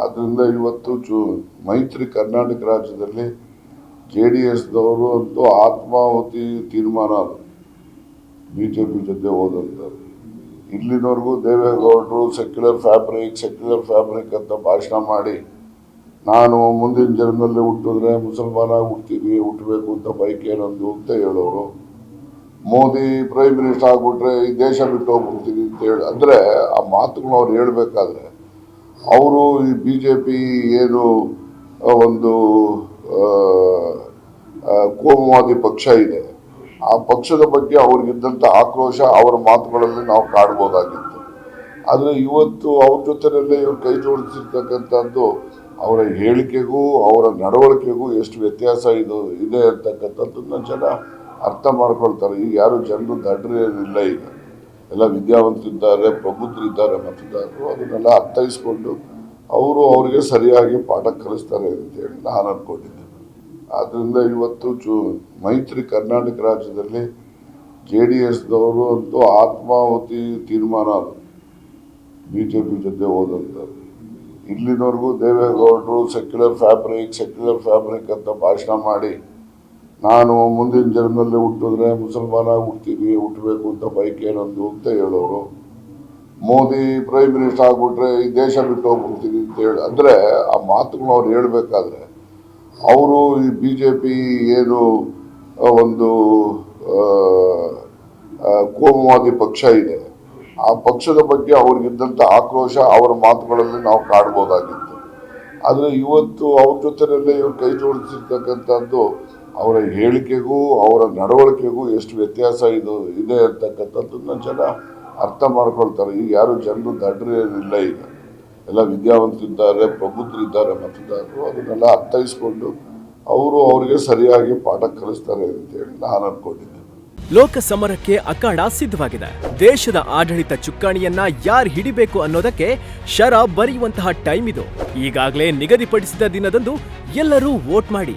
ಆದ್ದರಿಂದ ಇವತ್ತು ಚು ಮೈತ್ರಿ ಕರ್ನಾಟಕ ರಾಜ್ಯದಲ್ಲಿ ಜೆ ಡಿ ಎಸ್ದವರು ಅಂತೂ ಆತ್ಮಾಹುತಿ ತೀರ್ಮಾನ ಬಿ ಜೆ ಪಿ ಜೊತೆ ಹೋದಂಥದ್ದು ಇಲ್ಲಿನವರೆಗೂ ದೇವೇಗೌಡರು ಸೆಕ್ಯುಲರ್ ಫ್ಯಾಬ್ರಿಕ್ ಸೆಕ್ಯುಲರ್ ಫ್ಯಾಬ್ರಿಕ್ ಅಂತ ಭಾಷಣ ಮಾಡಿ, ನಾನು ಮುಂದಿನ ಜನ್ಮದಲ್ಲಿ ಹುಟ್ಟಿದ್ರೆ ಮುಸಲ್ಮಾನಾಗಿ ಹುಡ್ತೀವಿ ಹುಟ್ಟಬೇಕು ಅಂತ ಬೈಕ್ ಏನೊಂದು ಅಂತ ಹೇಳೋರು. ಮೋದಿ ಪ್ರೈಮ್ ಮಿನಿಸ್ಟರ್ ಆಗಿಬಿಟ್ರೆ ಈ ದೇಶ ಬಿಟ್ಟು ಹೋಗ್ಬಿಡ್ತೀನಿ ಅಂತ ಹೇಳಿ, ಅಂದರೆ ಆ ಮಾತುಗಳು ಅವ್ರು ಹೇಳ್ಬೇಕಾದ್ರೆ ಅವರು ಈ ಬಿ ಜೆ ಪಿ ಏನು ಒಂದು ಕೋಮುವಾದಿ ಪಕ್ಷ ಇದೆ. ಆ ಪಕ್ಷದ ಬಗ್ಗೆ ಅವ್ರಿಗಿದ್ದಂಥ ಆಕ್ರೋಶ ಅವರ ಮಾತುಗಳಲ್ಲಿ ನಾವು ಕಾಡ್ಬೋದಾಗಿತ್ತು. ಆದರೆ ಇವತ್ತು ಅವ್ರ ಜೊತೆಯಲ್ಲೇ ಇವ್ರು ಕೈ ಜೋಡಿಸಿರ್ತಕ್ಕಂಥದ್ದು, ಅವರ ಹೇಳಿಕೆಗೂ, ಅವರ ನಡವಳಿಕೆಗೂ ಎಷ್ಟು ವ್ಯತ್ಯಾಸ ಇದು, ಇದೆ ಅಂತಕ್ಕಂಥದ್ದನ್ನ ಜನ ಅರ್ಥ ಮಾಡ್ಕೊಳ್ತಾರೆ. ಈಗ ಯಾರು ಜನರು ದಡ್ರೇನಿಲ್ಲ ಈಗ. ಎಲ್ಲ ವಿದ್ಯಾವಂತರಿದ್ದಾರೆ, ಪ್ರಬುದ್ಧರಿದ್ದಾರೆ, ಮತದಾರರು, ಅದನ್ನೆಲ್ಲ ಅರ್ಥೈಸ್ಕೊಂಡು ಅವರು ಅವರಿಗೆ ಸರಿಯಾಗಿ ಪಾಠ ಕಲಿಸ್ತಾರೆ ಅಂತೇಳಿ ನಾನು ಅನ್ಕೊಂಡಿದ್ದೆ. ಆದ್ದರಿಂದ ಇವತ್ತು ಚು, ಮೈತ್ರಿ ಕರ್ನಾಟಕ ರಾಜ್ಯದಲ್ಲಿ ಜೆ ಡಿ ಎಸ್ದವರು ಅಂತೂ ಆತ್ಮಾಹುತಿ ತೀರ್ಮಾನ ಬಿ ಜೆ ಪಿ ಜೊತೆ ಹೋದಂಥದ್ದು ಇಲ್ಲಿನವರೆಗೂ ದೇವೇಗೌಡರು ಸೆಕ್ಯುಲರ್ ಫ್ಯಾಬ್ರಿಕ್ ಸೆಕ್ಯುಲರ್ ಫ್ಯಾಬ್ರಿಕ್ ಅಂತ ಭಾಷಣ ಮಾಡಿ ನಾನು ಮುಂದಿನ ಜನ್ಮದಲ್ಲಿ ಹುಟ್ಟಿದ್ರೆ ಮುಸಲ್ಮಾನಾಗಿ ಹುಡ್ತೀವಿ ಹುಟ್ಟಬೇಕು ಅಂತ ಬೈಕ್ ಏನೊಂದು ಅಂತ ಹೇಳೋರು. ಮೋದಿ ಪ್ರೈಮ್ ಮಿನಿಸ್ಟರ್ ಆಗಿಬಿಟ್ರೆ ಈ ದೇಶ ಬಿಟ್ಟು ಹೋಗ್ಬಿಡ್ತೀವಿ ಅಂತ ಹೇಳಿ, ಅಂದರೆ ಆ ಮಾತುಗಳು ಅವ್ರು ಹೇಳಬೇಕಾದ್ರೆ ಅವರು ಈ ಬಿ ಜೆ ಪಿ ಏನು ಒಂದು ಕೋಮುವಾದಿ ಪಕ್ಷ ಇದೆ. ಆ ಪಕ್ಷದ ಬಗ್ಗೆ ಅವ್ರಿಗಿದ್ದಂಥ ಆಕ್ರೋಶ ಅವರ ಮಾತುಗಳಲ್ಲಿ ನಾವು ಕಾಡ್ಬೋದಾಗಿತ್ತು. ಆದರೆ ಇವತ್ತು ಅವ್ರ ಜೊತೆಯಲ್ಲೇ ಇವ್ರು ಕೈ ಜೋಡಿಸಿರ್ತಕ್ಕಂಥದ್ದು ಅವರ ಹೇಳಿಕೆಗೂ, ಅವರ ನಡವಳಿಕೆಗೂ ಎಷ್ಟು ವ್ಯತ್ಯಾಸ ಇದು, ಇದೆ ಅಂತಕ್ಕಂಥದ್ದನ್ನ ಜನ ಅರ್ಥ ಮಾಡ್ಕೊಳ್ತಾರೆ. ಈಗ ಯಾರು ಜನರು ದಡ್ರೇನಿಲ್ಲ ಈಗ. ಎಲ್ಲ ವಿದ್ಯಾವಂತರಿದ್ದಾರೆ ಪ್ರಬುದ್ಧರಿದ್ದಾರೆ ಮತದಾರರು ಅದನ್ನೆಲ್ಲ ಅರ್ಥೈಸ್ಕೊಂಡು ಅವರು ಅವರಿಗೆ ಸರಿಯಾಗಿ ಪಾಠ ಕಲಿಸ್ತಾರೆ ಅಂತೇಳಿ ನಾನು ಅನ್ಕೊಂಡಿದ್ದೆ. ಲೋಕ ಸಮರಕ್ಕೆ ಅಖಾಡ ಸಿದ್ಧವಾಗಿದೆ. ದೇಶದ ಆಡಳಿತ ಚುಕ್ಕಾಣಿಯನ್ನ ಯಾರು ಹಿಡಿಬೇಕು ಅನ್ನೋದಕ್ಕೆ ಶರ ಬರೆಯುವಂತಹ ಟೈಮ್ ಇದು. ಈಗಾಗಲೇ ನಿಗದಿಪಡಿಸಿದ ದಿನದಂದು ಎಲ್ಲರೂ ವೋಟ್ ಮಾಡಿ.